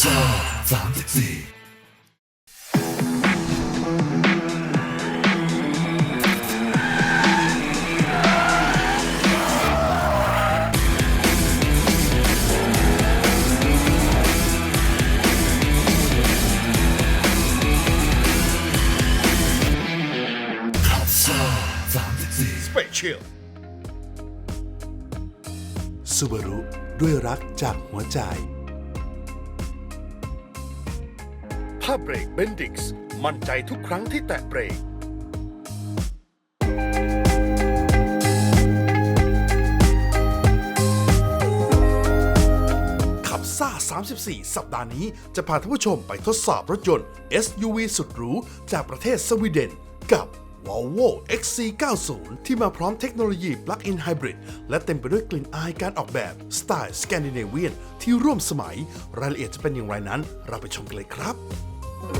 ซ่าสามสิบสี่ซ่าสามสิบสี่สเปเชียลซูบารุด้วยรักจากหัวใจ ผ้าเบรกเบนดิกส์มั่นใจทุกครั้งที่แตะเบรก ขับซ่า 34 สัปดาห์นี้จะพาท่านผู้ชมไปทดสอบรถยนต์ SUV สุดหรู จากประเทศสวีเดนกับ Volvo XC90 ที่มาพร้อมเทคโนโลยี Plug-in Hybrid และเต็มไปด้วยกลิ่นอายการออกแบบสไตล์สแกนดิเนเวียนที่ร่วมสมัย รายละเอียดจะเป็นอย่างไรนั้น เราไปชมกันเลยครับ สว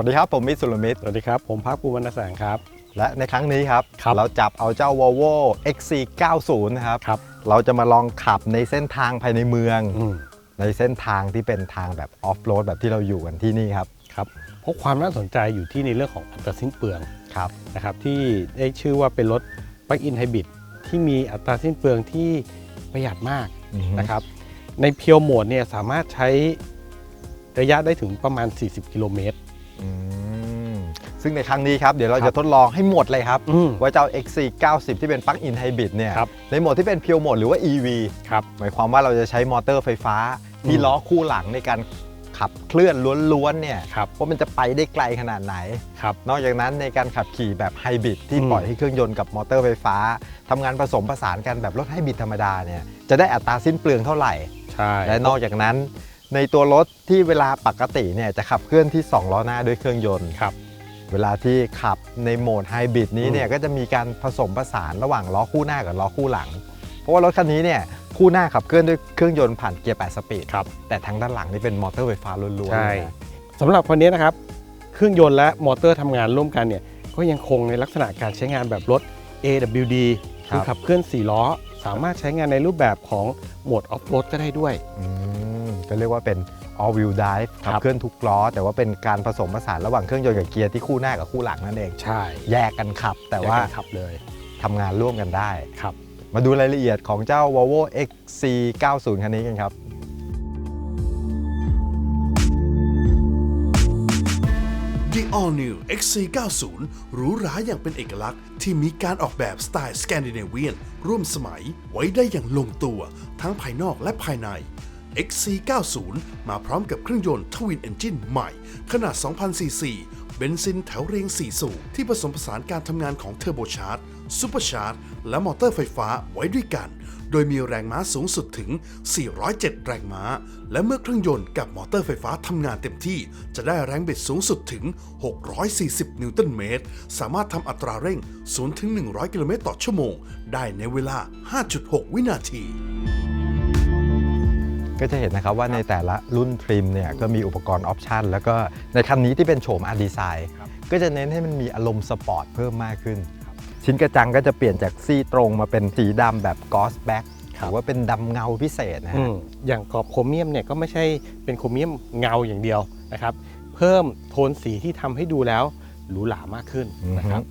ัสดีครับ ผมมิตรสุรมิตร สวัสดีครับ ผมภาคภูมิวรรณแสงครับ และในครั้งนี้ครับ ครับ เราจับเอาเจ้า Volvo XC90 นะครับ ครับเราจะมาลองขับในเส้นทางภายในเมืองอืมในเส้นทางที่เป็นทางแบบออฟโรดแบบที่เราอยู่กันที่นี่ครับ ครับเพราะความน่าสนใจอยู่ที่ในเรื่องของอัตราสิ้นเปลืองครับนะครับที่ได้ชื่อว่าเป็นรถ Plug-in Hybrid ที่มีอัตราสิ้นเปลืองที่ประหยัดมากอือฮึนะครับในเพียวโหมดเนี่ยสามารถใช้ระยะได้ถึงประมาณ 40 กิโลเมตรอืมซึ่งในครั้งนี้ครับ เดี๋ยวเราครัจะบทดลองให้หมดเลยครับอืมว่าเจ้า XC90 ที่เป็น Plug-in Hybrid เนี่ยครับในโหมดที่เป็นเพียวโหมดหรือว่า EV ครับหมายความว่าเราจะใช้มอเตอร์ไฟฟ้า ที่อืมล้อคู่หลังในการ ขับเคลื่อนล้วนๆเนี่ยครับว่ามันจะไปได้ไกลขนาดไหนครับนอกจากนั้นในการขับขี่แบบไฮบริดที่อืมปล่อยให้เครื่องยนต์กับมอเตอร์ไฟฟ้าทำงานผสมผสานกันแบบรถไฮบริดธรรมดาเนี่ยจะได้อัตราสิ้นเปลืองเท่าไหร่ใช่และนอกจากนั้น ในตัวรถที่เวลาปกติเนี่ยจะขับเคลื่อนที่ 2 ล้อหน้าด้วยเครื่องยนต์ครับเวลาที่ขับในโหมดไฮบริดนี้เนี่ยอืมก็จะมีการผสมผสานระหว่างล้อคู่หน้ากับล้อคู่หลังเพ ราะว่ารถคันนี้เนี่ยคู่หน้าขับเคลื่อนด้วยเครื่องยนต์ผ่านเกียร์ 8 สปีดครับ แต่ทางด้านหลังนี่เป็นมอเตอร์ไฟฟ้าล้วนๆใช่เลยนะสำหรับวันนี้นะครับ เครื่องยนต์และมอเตอร์ทำงานร่วมกันเนี่ยก็ยังคงในลักษณะการใช้งานแบบรถ AWD คือขับเคลื่อน 4 ล้อ สามารถใช้งานในรูปแบบของโหมดออฟโรดก็ได้ด้วยอืมก็เรียกว่าเป็น all wheel drive ขับครับเคลื่อนทุกล้อ แต่ว่าเป็นการผสมผสานระหว่างเครื่องยนต์กับเกียร์ที่คู่หน้ากับคู่หลังนั่นเอง ใช่ แยกกันขับแต่ว่าแยกกันขับเลยทำงานร่วมกันได้ครับ มาดูรายละเอียดของเจ้า Volvo XC90 คันนี้กันครับ The All New XC90 หรูหราอย่างเป็นเอกลักษณ์ที่มีการออกแบบสไตล์สแกนดิเนเวียนร่วมสมัยไว้ได้อย่างลงตัวทั้งภายนอกและภายใน XC90 มาพร้อมกับเครื่องยนต์ทวินเอนจินใหม่ ขนาด 2,000ซีซีเบนซินแถวเรียง4สูบที่ผสมผสานการทำงานของเทอร์โบชาร์จ ซูเปอร์ชาร์จและมอเตอร์ไฟฟ้าไว้ด้วยกัน โดยมีแรงม้าสูงสุดถึง 407 แรงม้า และเมื่อเครื่องยนต์กับมอเตอร์ไฟฟ้าทำงานเต็มที่ จะได้แรงบิดสูงสุดถึง 640 นิวตันเมตร สามารถทำอัตราเร่ง 0 ถึง 100 กิโลเมตรต่อชั่วโมง ได้ในเวลา 5.6 วินาทีก็จะเห็นนะครับว่าในแต่ละรุ่นทริมเนี่ยก็มีอุปกรณ์ออปชันแล้วก็ในคันนี้ที่เป็นโฉมอาร์ดีไซน์ก็จะเน้นให้มันมีอารมณ์สปอร์ตเพิ่มมากขึ้น ชิ้นกระจังก็จะเปลี่ยนจากซี่ตรงมาเป็นสีดำแบบกอสแบ็กหรือว่าเป็นดำเงาพิเศษนะอืฮะมอย่างกรอบโครเมียมเนี่ยก็ไม่ใช่เป็นโครเมียมเงาอย่างเดียวนะครับ เพิ่มโทนสีที่ทำให้ดูแล้วหรูหรามากขึ้นนะครับ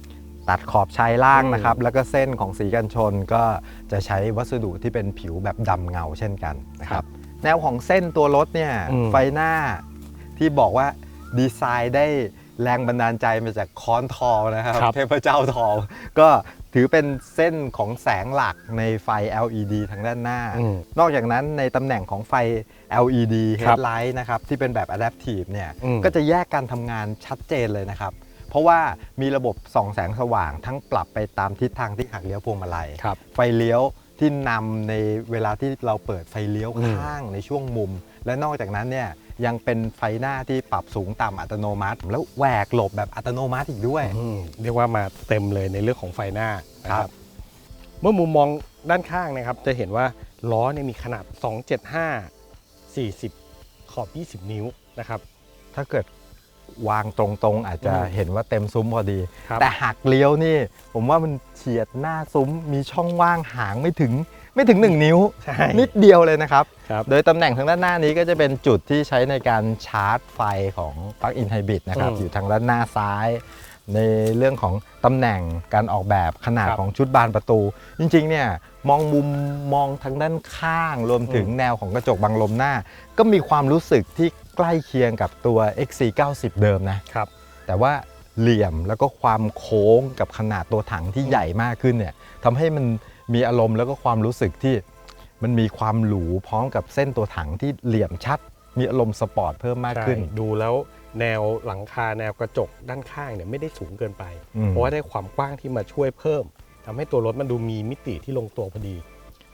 ตัดขอบชายล่างอืมนะครับ แล้วก็เส้นของสีกันชนก็จะใช้วัสดุที่เป็นผิวแบบดำเงาเช่นกันนะครับ แนวของเส้นตัวรถเนี่ย อืม ไฟหน้าที่บอกว่าดีไซน์ได้ แรงบันดาลใจมาจากค้อนทอลนะครับครับ เทพเจ้าทอลก็ถือเป็นเส้นของแสงหลักในไฟ LED ทางด้านหน้าอืมนอกจากนั้นในตำแหน่งของไฟ LED ครับ headlight นะครับ ที่เป็นแบบ adaptive เนี่ยอืมก็จะแยกการทำงานชัดเจนเลยนะครับ เพราะว่ามีระบบส่องแสงสว่างทั้งปรับไปตามทิศทางที่หักเลี้ยวพวงมาลัยครับไฟเลี้ยวที่นำในเวลาที่เราเปิดไฟเลี้ยวอืมข้างในช่วงมุม และนอกจากนั้นเนี่ย ยังเป็นไฟหน้าที่ปรับสูงต่ำอัตโนมัติ แล้วแหวกหลบแบบอัตโนมัติอีกด้วย อืมเรียกว่ามาเต็มเลยในเรื่องของไฟหน้านะคครัรับ บ เมื่อมุมมองด้านข้างนะครับ จะเห็นว่าล้อเนี่ยมีขนาด 275 40 ขอบ 20 นิ้วนะครับ ถ้าเกิดวางตรงๆ อาจจะอืม เห็นว่าเต็มซุ้มพอดี ครับ แต่หักเลี้ยวนี่ ผมว่ามันเฉียดหน้าซุ้มมีช่องว่างหางไม่ถึง ไม่ถึง 1 นิ้ว ใช่ นิดเดียวเลยนะครับ ครับ โดยตำแหน่งทางด้านหน้านี้ก็จะเป็นจุดที่ใช้ในการชาร์จไฟของปลั๊กอินไฮบริดนะครับ อืมอยู่ทางด้านหน้าซ้าย ในเรื่องของตำแหน่งการออกแบบขนาดครับของชุดบานประตู จริงๆเนี่ยมองมุมมองทางด้านข้างรวมถึงอืมแนวของกระจกบังลมหน้า ก็มีความรู้สึกที่ใกล้เคียงกับตัว XC90 เดิมนะ ครับ แต่ว่าเหลี่ยมแล้วก็ความโค้งกับขนาดตัวถังที่ใหญ่มากขึ้นเนี่ยทำให้มัน มีอารมณ์แล้วก็ความรู้สึกที่มันมีความหรูพร้อมกับเส้นตัวถังที่เหลี่ยมชัด มีอารมณ์สปอร์ตเพิ่มมากขึ้นใช่ดูแล้วแนวหลังคาแนวกระจกด้านข้างเนี่ยไม่ได้สูงเกินไป อืม เพราะว่าได้ความกว้างที่มาช่วยเพิ่มทำให้ตัวรถมันดูมีมิติที่ลงตัวพอดี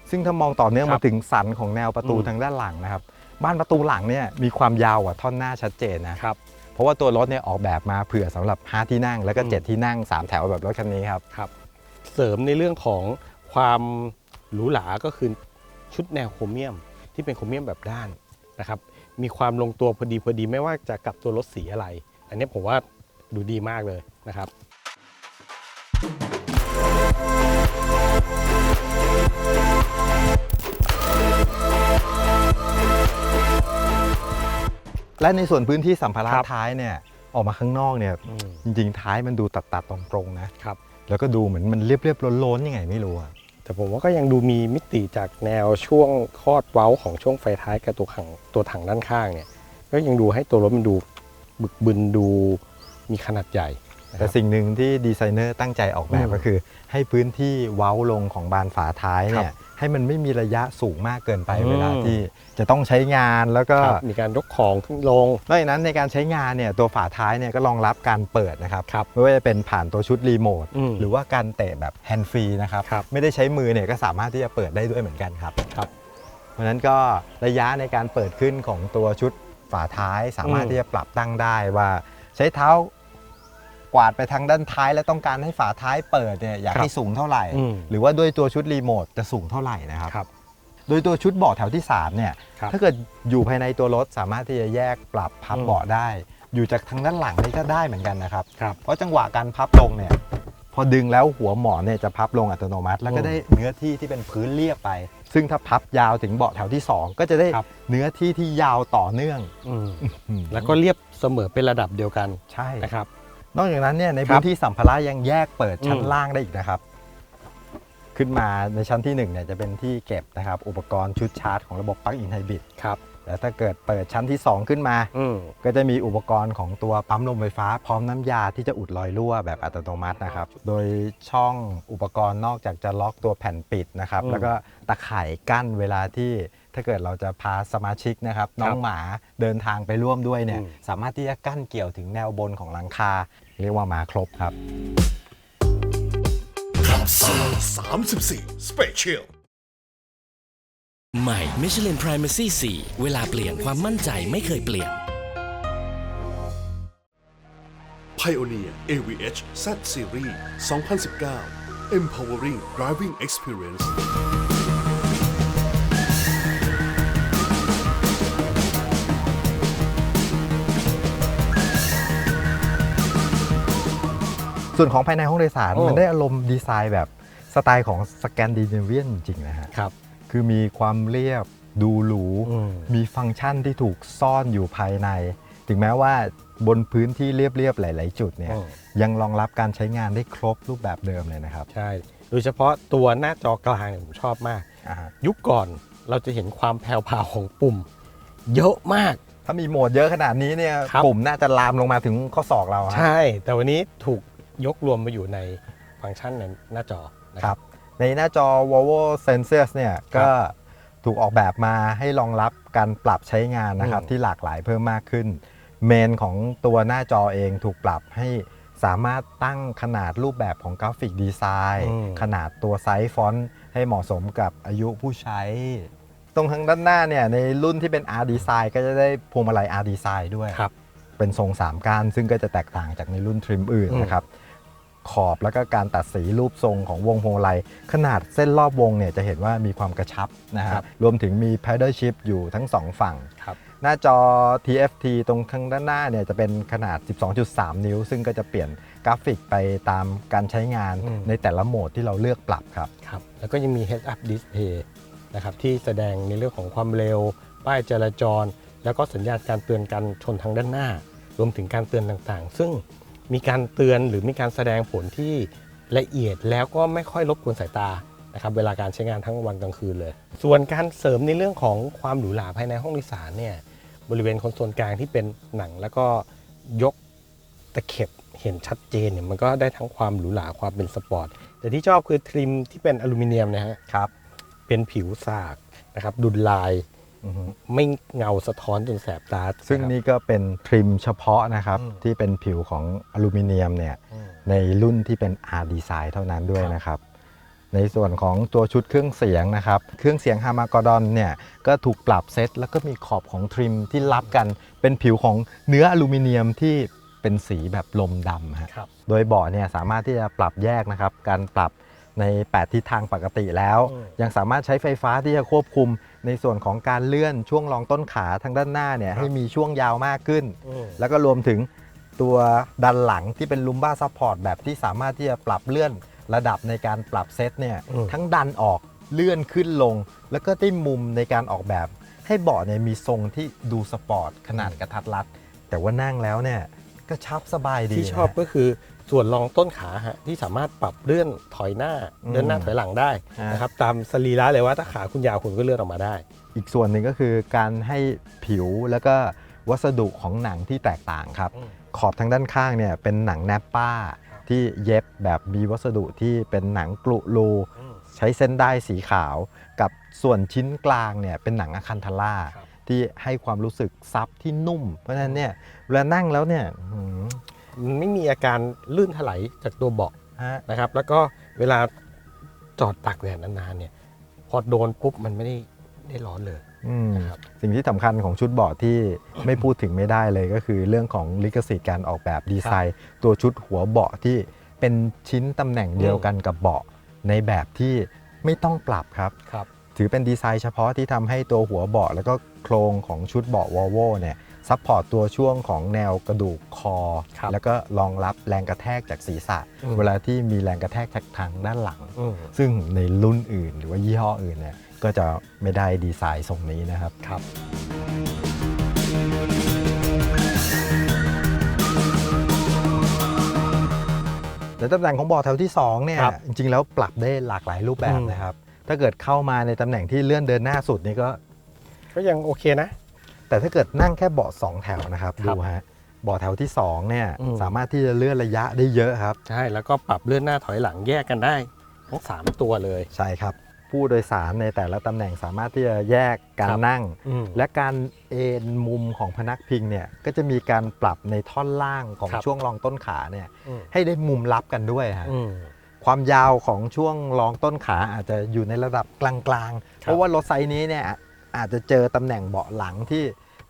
ซึ่งถ้ามองต่อเนื่องครัมาบถึงสันของแนวประตูอืม ทางด้านหลังนะครับ บ้านประตูหลังเนี่ยมีความยาวกว่าท่อนหน้าชัดเจนนะ ครับ เพราะว่าตัวรถเนี่ยออกแบบมาเผื่อสำหรับ 5 ที่นั่งแล้วก็ อืม 7 ที่นั่ง 3 แถวแบบรถคันนี้ครับครับเสริมในเรื่องของ ความหรูหราก็คือชุดแนวโครเมียม ที่เป็นโครเมียมแบบด้านนะครับ มีความลงตัวพอดีพอดีไม่ว่าจะกับตัวรถสีอะไร อันนี้ผมว่าดูดีมากเลยนะครับและในส่วนพื้นที่สัมภาระครับท้ายเนี่ยออกมาข้างนอกเนี่ยอืมจริงๆท้ายมันดูตัดตัดๆตรงๆนะครับ แล้วก็ดูเหมือนมันเรียบๆล้นๆยังไงไม่รู้อะ แต่ผมว่าก็ยังดูมีมิติจากแนวช่วงคอดเว้าของช่วงไฟท้ายกับตัวถังตัวถังด้านข้างเนี่ย ก็ยังดูให้ตัวรถมันดูบึกบึนดูมีขนาดใหญ่ แต่รับสิ่งหนึ่งที่ดีไซเนอร์ตั้งใจออกแบบอืมก็คือ ให้พื้นที่เว้าลงของบานฝาท้ายเนี่ยให้มันไม่มีระยะสูงมากเกินไปอืมเวลาที่จะต้องใช้งานแล้วก็ครับมีการยกของขึ้นลงนอกจากนั้นในการใช้งานเนี่ยตัวฝาท้ายเนี่ยก็รองรับการเปิดนะครับครับไม่ว่าจะเป็นผ่านตัวชุดรีโมทอืมหรือว่าการเตะแบบแฮนด์ฟรีนะครับครับไม่ได้ใช้มือเนี่ยก็สามารถที่จะเปิดได้ด้วยเหมือนกันครับครับ เพราะฉะนั้นก็ระยะในการเปิดขึ้นของตัวชุดฝาท้ายสามารถอืมที่จะปรับตั้งได้ว่าใช้เท้า กวาดไปทางด้านท้าย แล้วต้องการให้ฝาท้ายเปิดเนี่ยอยากให้สูงเท่าไหร่ อืม หรือว่าด้วยตัวชุดรีโมทจะสูงเท่าไหร่นะครับ ครับ โดยตัวชุดเบาะแถวที่ 3 เนี่ย ครับถ้าเกิดอยู่ภายในตัวรถสามารถที่จะแยกปรับพับอืม เบาะได้ อยู่จากทางด้านหลังนี่ก็ได้เหมือนกันนะครับ ครับ เพราะจังหวะการพับลงเนี่ย พอดึงแล้วหัวหมอนเนี่ยจะพับลงอัตโนมัติ แล้วก็อืมได้เนื้อที่ที่เป็นพื้นเรียบไป ซึ่งถ้าพับยาวถึงเบาะแถวที่ 2 ก็จะได้ครับ เนื้อที่ที่ยาวต่อเนื่องอืมอืมแล้วก็เรียบเสมอเป็นระดับเดียวกันใช่ นะครับ นอกจากนั้นเนี่ยในครับพื้นที่สัมภาระยังแยกเปิดชั้นอืมล่างได้อีกนะครับ ขึ้นมาในชั้นที่1เนี่ยจะเป็นที่เก็บนะครับ อุปกรณ์ชุดชาร์จของระบบปลั๊กอินไฮบริดครับแล้วถ้าเกิดเปิดชั้นที่ 2 ขึ้นมาอืมก็จะมีอุปกรณ์ของตัวปั๊มลมไฟฟ้า พร้อมน้ำยาที่จะอุดรอยรั่วแบบอัตโนมัตินะครับ โดยช่องอุปกรณ์นอกจากจะล็อกตัวแผ่นปิดนะครับอืมแล้วก็ตะข่ายกั้นเวลาที่ ถ้าเกิดเราจะพาสมาชิกนะครับน้องหมาเดินทางไปร่วมด้วยเนี่ยอืมสามารถที่จะกั้นเกี่ยวถึงแนวบนของหลังคา เรียกว่ามาครบครับ 34 Special ใหม่ Michelin Primacy 4 เวลาเปลี่ยนความมั่นใจไม่เคยเปลี่ยน Pioneer AVH Z Series 2019 Empowering Driving Experience ส่วนของภายในห้องโดยสาร โอ้ มันได้อารมณ์ดีไซน์แบบสไตล์ของสแกนดิเนเวียนจริงๆนะฮะ ครับคือมีความเรียบดูหรู อืม มีฟังก์ชันที่ถูกซ่อนอยู่ภายใน ถึงแม้ว่าบนพื้นที่เรียบๆหลาย ๆ จุดเนี่ยอืม ยังรองรับการใช้งานได้ครบรูปแบบเดิมเลยนะครับใช่ โดยเฉพาะตัวหน้าจอกลางเนี่ยผมชอบมาก อ่าฮะยุคก่อนเราจะเห็นความแผ่วๆของปุ่ม เยอะมาก ถ้ามีโหมดเยอะขนาดนี้เนี่ยครับ ปุ่มน่าจะลามลงมาถึงข้อศอกเราฮะ ใช่ แต่วันนี้ถูก ยกรวมมาอยู่ในฟังก์ชันในหน้าจอนะคครัรับ บ ในหน้าจอ Volvo Senses เนี่ยก็ถูกออกแบบมาให้รองรับการปรับใช้งานนะครับ อืม ที่หลากหลายเพิ่มมากขึ้น เมนของตัวหน้าจอเองถูกปรับให้สามารถตั้งขนาดรูปแบบของกราฟิกดีไซน์อืม ขนาดตัวไซส์ฟอนต์ให้เหมาะสมกับอายุผู้ใช้ ตรงทางด้านหน้าเนี่ยในรุ่นที่เป็น R Design ก็จะได้พวงมาลัย R Design ด้วย ครับ เป็นทรง3ก้านซึ่งก็จะแตกต่างจากในรุ่นทริมอื่นอืมนะครับ ขอบแล้วก็การตัดสีรูปทรงของวงพวงมาลัย ขนาดเส้นรอบวงเนี่ยจะเห็นว่ามีความกระชับนะคครัรับบรวมถึงมี paddle shift อยู่ทั้งสองฝั่งครับหน้าจอ TFT ตรงข้างด้านหน้าเนี่ยจะเป็นขนาด 12.3 นิ้ว ซึ่งก็จะเปลี่ยนกราฟิกไปตามการใช้งานอืมในแต่ละโหมดที่เราเลือกปรับครับครับ แล้วก็ยังมี head up display นะครับที่แสดงในเรื่องของความเร็ว ป้ายจราจร แล้วก็สัญญาณการเตือนการชนทางด้านหน้ารวมถึงการเตือนต่างๆ ซึ่ง มีการเตือนหรือมีการแสดงผลที่ละเอียดแล้วก็ไม่ค่อยรบกวนสายตานะครับเวลาการใช้งานทั้งวันกลางคืนเลย ส่วนการเสริมในเรื่องของความหรูหราภายในห้องโดยสารเนี่ยบริเวณคอนโซลกลางที่เป็นหนังแล้วก็ยกตะเข็บเห็นชัดเจนเนี่ยมันก็ได้ทั้งความหรูหราความเป็นสปอร์ตแต่ที่ชอบคือทริมที่เป็นอลูมิเนียมนะฮะครับเป็นผิวสากนะครับดุลลาย ไม่เงาสะท้อนจนแสบตา ซึ่งะครับนี่ก็เป็นทริมเฉพาะนะครับ อืมที่เป็นผิวของอลูมิเนียมเนี่ยอืมในรุ่นที่เป็น R Design เท่านั้นด้วยครับนะครับ ในส่วนของตัวชุดเครื่องเสียงนะครับ เครื่องเสียงฮามากอดอนเนี่ยก็ถูกปรับเซตแล้วก็มีขอบของทริมที่รับกันเป็นผิวของเนื้ออลูมิเนียมที่เป็นสีแบบลมดำฮะ ครับ โดยเบาะเนี่ยสามารถที่จะปรับแยกนะครับ การปรับใน 8 ทิศทางปกติแล้ว อืม ยังสามารถใช้ไฟฟ้าที่จะควบคุม ในส่วนของการเลื่อนช่วงรองต้นขาทางด้านหน้าเนี่ยให้มีช่วงยาวมากขึ้น อืม แล้วก็รวมถึงตัวดันหลังที่เป็นลุมบ้าซัพพอร์ตแบบที่สามารถที่จะปรับเลื่อนระดับในการปรับเซตเนี่ยอืม ทั้งดันออกเลื่อนขึ้นลง แล้วก็ได้มุมในการออกแบบ ให้เบาะเนี่ยมีทรงที่ดูสปอร์ตขนาดกระทัดรัดแต่ว่านั่งแล้วเนี่ยก็ชับสบายดีที่ชอบนะก็คือ ส่วนรองต้นขาฮะที่สามารถปรับเลื่อนถอยหน้าอืมเดินหน้าถอยหลังได้อ่านนะครับตามสรีระเลยว่าถ้าขาคุณยาวคุณก็เลื่อนออกมาได้ อีกส่วนหนึ่งก็คือการให้ผิวแล้วก็วัสดุของหนังที่แตกต่างครับอืมขอบทางด้านข้างเนี่ยเป็นหนังแนปป้า ที่เย็บแบบมีวัสดุที่เป็นหนังกลุลูอืมใช้เส้นได้ายสีขาว กับส่วนชิ้นกลางเนี่ยเป็นหนังอะคันทาร่าครับที่ให้ความรู้สึกซับที่นุ่ม เพราะฉะนั้นเนี่ยเวลานั่งแล้วเนี่ยหืม มันไม่มีอาการลื่นถลายจากตัวเบาะฮะนะครับ แล้วก็เวลาจอดตากแดดนานๆเนี่ย พอโดนปุ๊บมันไม่ได้ได้ร้อนเลยอืมนะครับ สิ่งที่สำคัญของชุดเบาะที่ไม่พูดถึงไม่ได้เลยก็คือเรื่องของลิขสิทธิ์การออกแบบดีไซน์ ตัวชุดหัวเบาะที่เป็นชิ้นตำแหน่งเดียวกันกับเบาะในแบบที่ไม่ต้องปรับครับ ครับ ถือเป็นดีไซน์เฉพาะที่ทำให้ตัวหัวเบาะแล้วก็โครงของชุดเบาะวอลโวเนี่ย ซัพพอร์ตตัวช่วงของแนวกระดูกคอ ครับแล้วก็รองรับแรงกระแทกจากศีรษะ อืม เวลาที่มีแรงกระแทกจากทางด้านหลัง อืม ซึ่งในรุ่นอื่นหรือว่ายี่ห้ออื่นเนี่ยก็จะไม่ได้ดีไซน์ทรงนี้นะครับ ครับ แต่ตำแหน่งของเบาะแถวที่2เนี่ยครับจริงๆแล้วปรับได้หลากหลายรูปแบบอืม นะครับ ถ้าเกิดเข้ามาในตำแหน่งที่เลื่อนเดินหน้าสุดนี่ก็ก็ยังโอเคนะ แต่ถ้าเกิดนั่งแค่เบาะสองแถวนะครับครัดูบฮะเบาะแถวที่2เนี่ยอืม สามารถที่จะเลื่อนระยะได้เยอะครับ ใช่แล้วก็ปรับเลื่อนหน้าถอยหลังแยกกันได้ทั้งสามตัวเลย ใช่ครับ ผู้โดยสารในแต่ละตำแหน่งสามารถที่จะแยกการครับ นั่งอืมและการเอนมุมของพนักพิงเนี่ยก็จะมีการปรับในท่อนล่างของครับ ช่วงรองต้นขาเนี่ยอืมให้ได้มุมรับกันด้วยฮะอืม ความยาวของช่วงรองต้นขาอาจจะอยู่ในระดับกลางๆ เพราะว่ารถไซส์นี้เนี่ยอาจจะเจอตำแหน่งเบาะหลังที่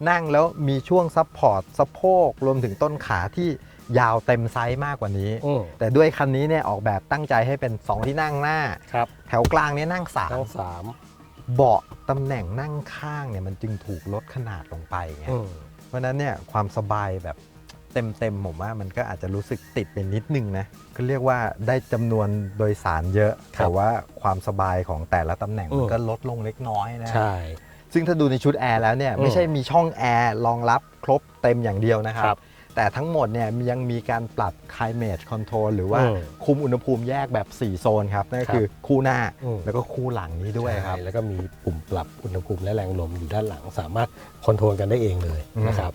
นั่งแล้วมีช่วงซับพอร์ตสะโพกรวมถึงต้นขาที่ยาวเต็มไซส์มากกว่านี้ อืม แต่ด้วยคันนี้เนี่ยออกแบบตั้งใจให้เป็น 2 ที่นั่งหน้า ครับแถวกลางเนี่ยนั่งสามทั้งสามเบาะตำแหน่งนั่งข้างเนี่ยมันจึงถูกลดขนาดลงไปไง อืม เพราะฉะนั้นเนี่ยความสบายแบบเต็มๆผมว่ามันก็อาจจะรู้สึกติดไปนิดนึงนะก็เรียกว่าได้จำนวนโดยสารเยอะ ครับแต่ว่าความสบายของแต่ละตำแหน่งอืมมันก็ลดลงเล็กน้อยนะ ใช่ ซึ่งถ้าดูในชุดแอร์แล้วเนี่ยอืมไม่ใช่มีช่องแอร์รองรับครบเต็มอย่างเดียวนะครัครับ บ แต่ทั้งหมดเนี่ยยังมีการปรับ climate control หรือว่าอืมคุมอุณหภูมิแยกแบบ 4 โซนครับนั่นก็ครับคือคู่หน้าอืม แล้วก็คู่หลังนี้ด้วยครับ ใช่แล้วก็มีปุ่มปรับอุณหภูมิและแรงลมอยู่ด้านหลัง สามารถคอนโทรลกันได้เองเลยอืม นะครับ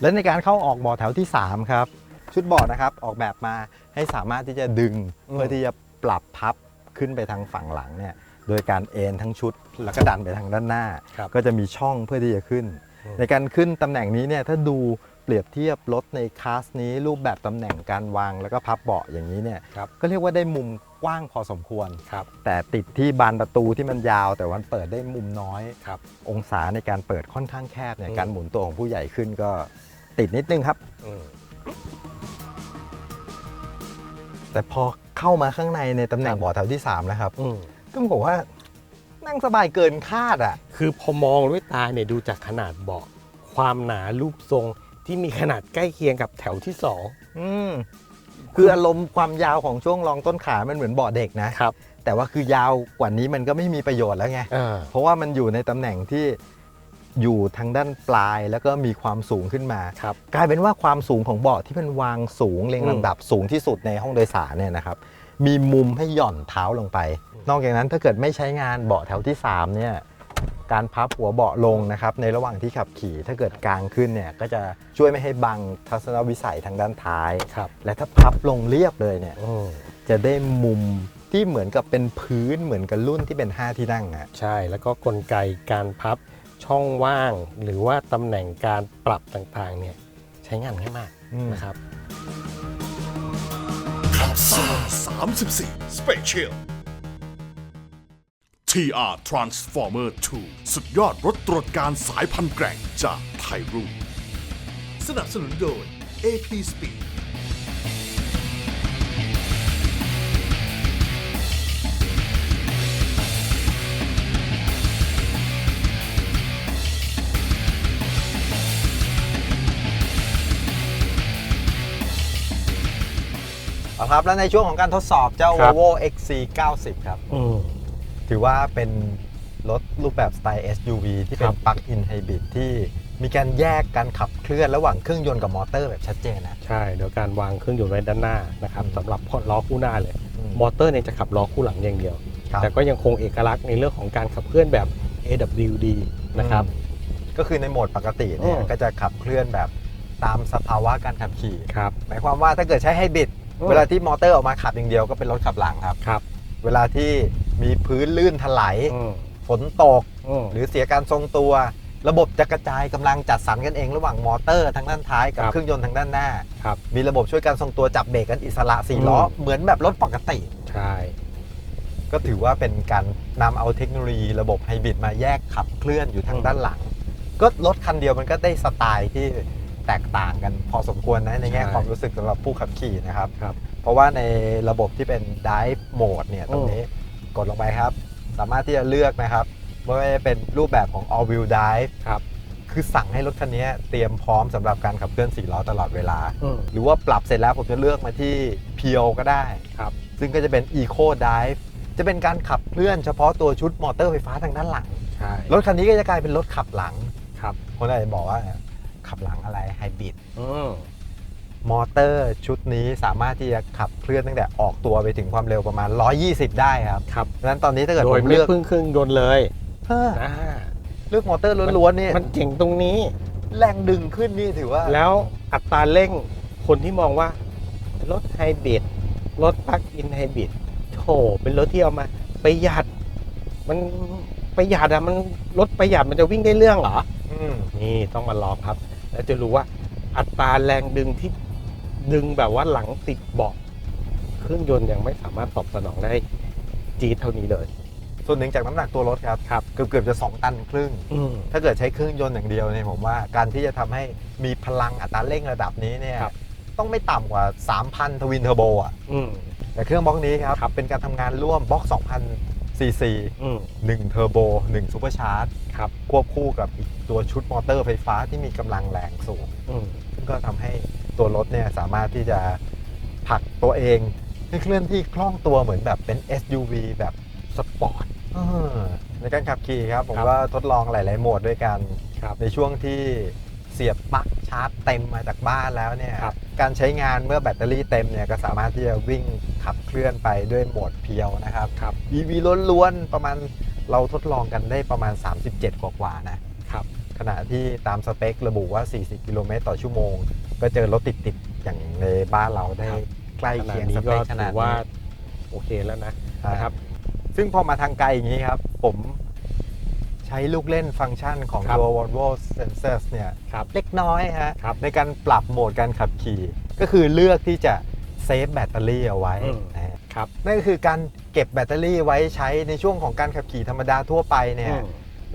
และในการเข้าออกเบาะแถวที่ 3 ครับ ชุดเบาะนะครับออกแบบมาให้สามารถที่จะดึง อืม เพื่อที่จะปรับพับขึ้นไปทางฝั่งหลังเนี่ยโดยการเอนทั้งชุด แล้วก็ดันไปทางด้านหน้า ครับก็จะมีช่องเพื่อที่จะขึ้น อืม ในการขึ้นตำแหน่งนี้เนี่ยถ้าดูเปรียบเทียบรถในคลาสนี้รูปแบบตำแหน่งการวางแล้วก็พับเบาะอย่างนี้เนี่ยครับก็เรียกว่าได้มุมกว้างพอสมควร ครับแต่ติดที่บานประตูที่มันยาว แต่วันเปิดได้มุมน้อย ครับ องศาในการเปิดค่อนข้างแคบเนี่ยอืม การหมุนตัวของผู้ใหญ่ขึ้นก็ติดนิดนึงครับ อืม แต่พอเข้ามาข้างในในตำแหน่งครับเบาะแถวที่3แล้วครับอืมต้องบอกว่า นั่งสบายเกินคาดอะ คือพอมองด้วยตาเนี่ยดูจากขนาดเบาะความหนารูปทรงที่มีขนาดใกล้เคียงกับแถวที่สองอืมคืออารมณ์ความยาวของช่วงรองต้นขา มันเหมือนเบาะเด็กนะ ครับ แต่ว่าคือยาวกว่านี้มันก็ไม่มีประโยชน์แล้วไงอ่าเพราะว่ามันอยู่ในตำแหน่งที่อยู่ทางด้านปลายแล้วก็มีความสูงขึ้นมา ครับ กลายเป็นว่าความสูงของเบาะที่มันวางสูงเรียงอืมลำดับสูงที่สุดในห้องโดยสารเนี่ยนะครับ มีมุมให้หย่อนเท้าลงไป นอกจากนั้นถ้าเกิดไม่ใช้งานเบาะแถวที่3เนี่ยการพับหัวเบาะลงนะครับในระหว่างที่ขับขี่ถ้าเกิดกลางขึ้นเนี่ยก็จะช่วยไม่ให้บังทัศนวิสัยทางด้านท้ายครับและถ้าพับลงเรียบเลยเนี่ยอืมจะได้มุมที่เหมือนกับเป็นพื้นเหมือนกับรุ่นที่เป็น 5 ที่นั่งอะใช่แล้วก็กลไกการพับช่องว่าง หรือว่าตำแหน่งการปรับต่างๆเนี่ยใช้งานง่ายมากอืมนะครับ 34 Special TR Transformer 2 สุดยอดรถตรวจการสายพันธุ์แกร่งจากไทยรุ่งสนับสนุนโดย AP Speed เอาครับ แล้วในช่วงของการทดสอบเจ้า ครับ Volvo XC90 ครับ อืม ถือว่าเป็นรถรูปแบบสไตล์ SUV ที่เป็ครันบ Plug-in Hybrid ที่มีการแยกการขับเคลื่อนระหว่างเครื่องยนต์กับมอเตอร์แบบชัดเจนนะ ใช่โดยการวางเครื่องยนต์ไว้ด้านหน้านะครับอืม สำหรับล้อคู่หน้าเลยอืมมอเตอร์เนี่ยจะขับล้อคู่หลังอย่างเดียว ครับแต่ก็ยังคงเอกลักษณ์ในเรื่องของการขับเคลื่อนแบบ AWD นะครับก็คือในโหมดปกติเนี่ยอืม ก็จะขับเคลื่อนแบบตามสภาวะการขับขี่ ครับ หมายความว่าถ้าเกิดใช้ไฮบริดอืม เวลาที่มอเตอร์ออกมาขับอย่างเดียวก็เป็นรถขับหลังครับ ครับ เวลาที่มีพื้นลื่นถลายอืมฝนตกอืมหรือเสียการทรงตัว ระบบจะกระจายกำลังจัดสรรกันเองระหว่างมอเตอร์ทางด้านท้ายกับครับเครื่องยนต์ทางด้านหน้าครับมีระบบช่วยการทรงตัวจับเบรกกันอิสระสี่ล้ออืมเหมือนแบบรถปกติใช่ก็ถือว่าเป็นการนำเอาเทคโนโลยีระบบไฮบริดมาแยกขับเคลื่อนอยู่ทางด้านหลัง ก็รถคันเดียวมันก็ได้สไตล์ที่ แตกต่างกันพอสมควรนะในแง่ความรู้สึกสำหรับผู้ขับขี่นะครับครับเพราะว่าในระบบที่เป็น Drive Mode เนี่ยตรงนี้กดลงไปครับ สามารถที่จะเลือกนะครับไม่ว่าจะเป็นรูปแบบของ All Wheel Drive ครับคือสั่งให้รถคันนี้เตรียมพร้อมสำหรับการขับเคลื่อน4ล้อตลอดเวลาอืมหรือว่าปรับเสร็จแล้วผมจะเลือกมาที่เพียวก็ได้ครับซึ่งก็จะเป็น Eco Drive จะเป็นการขับเคลื่อนเฉพาะตัวชุดมอเตอร์ไฟฟ้าทางด้านหลังใช่รถคันนี้ก็จะกลายเป็นรถขับหลังครับคนอาจจะบอกว่า ขับหลังอะไรไฮบริดอืมมอเตอร์ชุดนี้สามารถที่จะขับเคลื่อนตั้งแต่ออกตัวไปถึงความเร็วประมาณ 120 ได้ครับครับเพราะฉะนั้นตอนนี้ถ้าเกิดโดผยมไม่เลือกพึ่งเครื่องยนต์เลยเฮ้ออ่าเลือกมอเตอร์ล้วนๆนี่มันเจ๋งตรงนี้ แรงดึงขึ้นนี่ถือว่า แล้วอัตราเร่งคนที่มองว่า รถไฮบริดรถปลั๊กอินไฮบริดโถเป็นรถที่เอามาประหยัด มันประหยัดอะมันรถประหยัดมันจะวิ่งได้เรื่องเหรอ อืมนี่ต้องมาลองครับ แล้วจะรู้ว่าอัตราแรงดึงที่ดึงแบบว่าหลังติดเบาะเครื่องยนต์ยังไม่สามารถตอบสนองได้จี๊ดเท่านี้เลย ส่วนหนึ่งจากน้ำหนักตัวรถครับครับ เกือบเกือบๆจะ 2 ตันครึ่ง อืม ถ้าเกิดใช้เครื่องยนต์อย่างเดียวเนี่ยผมว่าการที่จะทำให้มีพลังอัตราเร่งระดับนี้เนี่ยครับ ต้องไม่ต่ำกว่า 3,000 ทวินเทอร์โบอะอืม แต่เครื่องบล็อกนี้ครับครับเป็นการทำงานร่วมบล็อก2,000ซีซีอืม 1เทอร์โบ1ซูเปอร์ชาร์จ ครับควบคู่กับอีกตัวชุดมอเตอร์ไฟฟ้าที่มีกำลังแรงสูง อืมซึ่งก็ทำให้ตัวรถเนี่ยสามารถที่จะผลักตัวเองให้เคลื่อนที่คล่องตัวเหมือนแบบเป็น SUV แบบสปอร์ตเออในการขับขี่ครับ ผมครับก็ทดลองหลาย ๆ โหมดด้วยกัน ครับ ในช่วงที่เสียบปลั๊กชาร์จเต็มมาจากบ้านแล้วเนี่ย ครับ การใช้งานเมื่อแบตเตอรี่เต็มเนี่ยก็สามารถที่จะวิ่งขับเคลื่อนไปด้วยโหมดเพียวนะครับ ครับ EV ล้วนๆประมาณ เราทดลองกันได้ประมาณ 37 กว่าๆนะครับขณะที่ตามสเปคระบุว่า 40 กิโลเมตรต่อชั่วโมง ก็เจอรถติดๆ อย่างในบ้านเราได้ครับใกล้ขนาเคีดยงนี้สเปก็คขถืนาดอว่านี้โอเคแล้วนะนะนะคครัรับบซึ่งพอมาทางไกลอย่างนี้ครับ ผมใช้ลูกเล่นฟังก์ชันของครับตัว Volvo Sensors เนี่ยครับเล็กน้อยฮะครับในการปรับโหมดการขับขี่ ก็คือเลือกที่จะเซฟแบตเตอรี่เอาไว้อืมนะฮะครับนั่นก็คือการ เก็บแบตเตอรี่ไว้ใช้ในช่วงของการขับขี่ธรรมดาทั่วไปเนี่ยอืม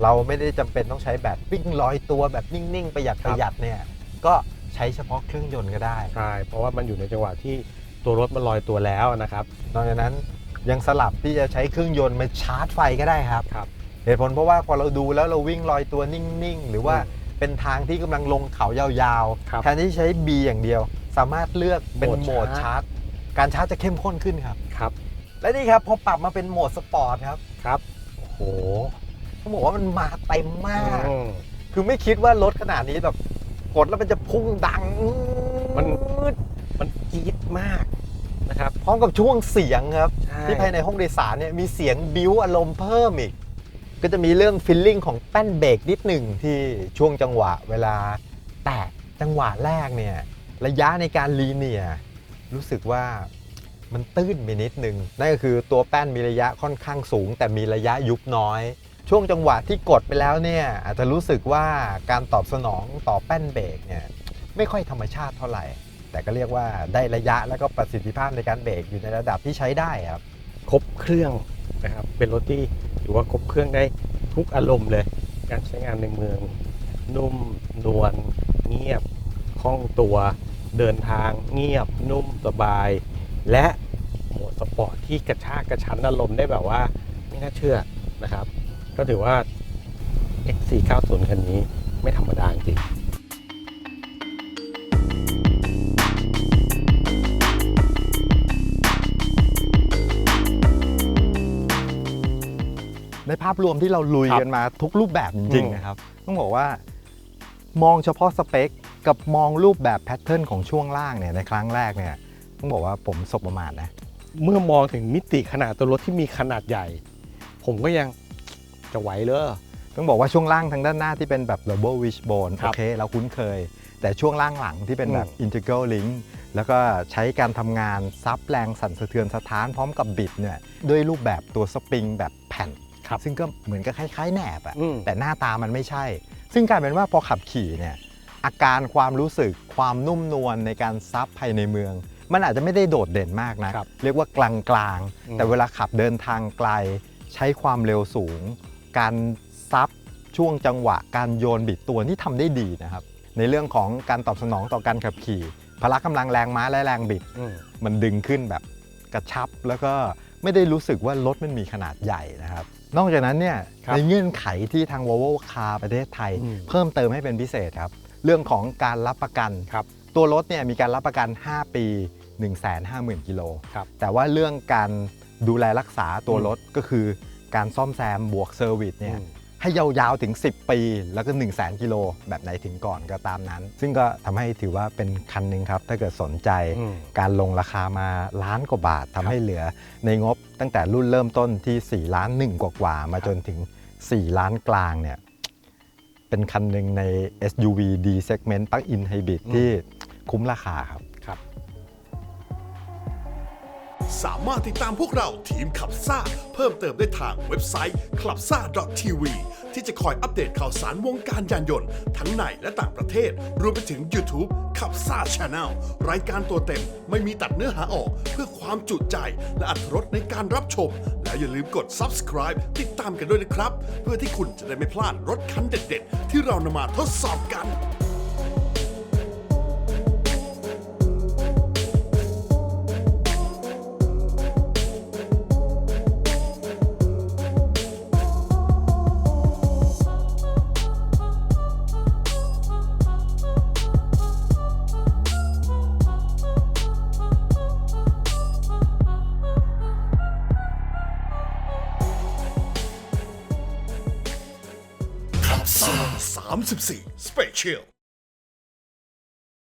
เราไม่ได้จำเป็นต้องใช้แบตวิ่งร้อยตัวแบบนิ่งๆประหยัดคปรับระหยัดเนี่ยก็ใช้เฉพาะเครื่องยนต์ก็ได้ใช่เพราะว่ามันอยู่ในจังหวะที่ตัวรถมันลอยตัวแล้วนะครับนอกจากนั้นยังสลับที่จะใช้เครื่องยนต์มาชาร์จไฟก็ได้ครับครับเหตุผลเพราะว่าพอเราดูแล้วเราวิ่งลอยตัวนิ่งๆ หรือว่าอืมเป็นทางที่กำลังลงเขายาวครับๆแทนที่ใช้ B อย่างเดียว สามารถเลือกเป็นโหโหมมดดชาชาร์ร์จจการชาร์จจะเข้มข้นขึ้นครับครับ และนี่ครับพอปรับมาเป็นโหมดสปอร์ตครับครับ โอ้โหต้องบอกว่ามันมาเต็มมาก อืม คือไม่คิดว่ารถขนาดนี้แบบกดแล้วมันจะพุ่งดังมันมันจี๊ดมากนะครับพร้อมกับช่วงเสียงครับ ใช่ที่ภายในห้องโดยสารเนี่ยมีเสียงบิ้วอารมณ์เพิ่มอีก ก็จะมีเรื่องฟิลลิ่งของแป้นเบรกนิดหนึ่งที่ช่วงจังหวะเวลา แตะจังหวะแรกเนี่ยระยะในการลีเนียร์รู้สึกว่า มันตื้นไปนิดนึง นั่นก็คือตัวแป้นมีระยะค่อนข้างสูง แต่มีระยะยุบน้อย ช่วงจังหวะที่กดไปแล้วเนี่ยอาจจะรู้สึกว่าการตอบสนองต่อแป้นเบรกเนี่ยไม่ค่อยธรรมชาติเท่าไหร่ แต่ก็เรียกว่าได้ระยะแล้วก็ประสิทธิภาพในการเบรกอยู่ในระดับที่ใช้ได้ครับ ครบเครื่องนะครับเป็นรถที่ถือว่าครบเครื่องได้ทุกอารมณ์เลย การใช้งานในเมือง นุ่มนวลเงียบคล่องตัว เดินทางเงียบนุ่มสบาย และ โหมดสปอร์ตที่กระชากกระชั้นอารมณ์ได้แบบว่าไม่น่าเชื่อนะครับ ก็ถือว่า X490 คันนี้ไม่ธรรมดาจริงในภาพรวมที่เราลุยครับกันมาทุกรูปแบบจอืริงมๆนะครับ ต้องบอกว่ามองเฉพาะสเปค กับมองรูปแบบแพทเทิร์นของช่วงล่างเนี่ยในครั้งแรกเนี่ยต้องบอกว่าผมสบประมาทนะ เมื่อมองถึงมิติขนาดตัวรถที่มีขนาดใหญ่ ผมก็ยังจะไหวเลย ต้องบอกว่าช่วงล่างทางด้านหน้าที่เป็นแบบ double wishbone ครัโอบเคเราคุ้นเคย แต่ช่วงล่างหลังที่เป็นแบบอืม integral link แล้วก็ใช้การทำงานซับแรงสั่นสะเทือนสถานพร้อมกับบิดเนี่ยด้วยรูปแบบตัวสปริงแบบแผ่น ครับ ซึ่งก็เหมือนกับคล้ายๆแหนบอะ อืม แต่หน้าตามันไม่ใช่ ซึ่งกลายเป็นว่าพอขับขี่เนี่ยอาการความรู้สึกความนุ่มนวลในการซับภายในเมือง มันอาจจะไม่ได้โดดเด่นมากนะ ครับเรียกว่ากลางอืมๆแต่เวลาขับเดินทางไกล ใช้ความเร็วสูง การซับช่วงจังหวะ การโยนบิดตัวนี่ทำได้ดีนะครับ ในเรื่องของการตอบสนองต่อการขับขี่ พละกำลังแรงม้าและแรงบิดอืมมันดึงขึ้นแบบกระชับแล้วก็ไม่ได้รู้สึกว่ารถมันมีขนาดใหญ่นะครับ นอกจากนั้นเนี่ยครับในเงื่อนไขที่ทาง Volvo Car ประเทศไทย อืม เพิ่มเติมให้เป็นพิเศษครับ เรื่องของการรับประกัน ครับ ตัวรถเนี่ยมีการรับประกัน 5 ปี 150,000 กิโล ครับ แต่ว่าเรื่องการดูแลรักษาตัวอืมรถก็คือการซ่อมแซมบวกเซอร์วิสเนี่ยอืม ให้ยาวๆถึง 10 ปี แล้วก็ 1 0 0 0 0 0 กิโล แบบไหนถึงก่อนก็ตามนั้น ซึ่งก็ทำให้ถือว่าเป็นคันหนึ่งครับ ถ้าเกิดสนใจ อืม การลงราคามาล้านกว่าบาทครัทำบให้เหลือในงบตั้งแต่รุ่นเริ่มต้นที่ 4 ล้าน1กว่าๆมาจนถึง 4 ล้านกลางเนี่ยเป็นคันหนึ่งใน SUV D segment plug-in hybrid ที่คุ้มราคาครับ สามารถติดตามพวกเราทีมขับซ่า เพิ่มเติมได้ทางเว็บไซต์ c l u b s a tv ที่จะคอยอัปเดตข่าวสารวงการยานยนต์ ทั้งในและต่างประเทศ รวมไปถึง YouTube ขับซ่า Channel รายการตัวเต็มไม่มีตัดเนื้อหาออก เพื่อความจุใจ และอัตรสในการรับชม แล้วอย่าลืมกด subscribe ติดตามกันด้วยนะครับ เพื่อที่คุณจะได้ไม่พลาดรถคันเด็ด ๆ ที่เรานำมาทดสอบกัน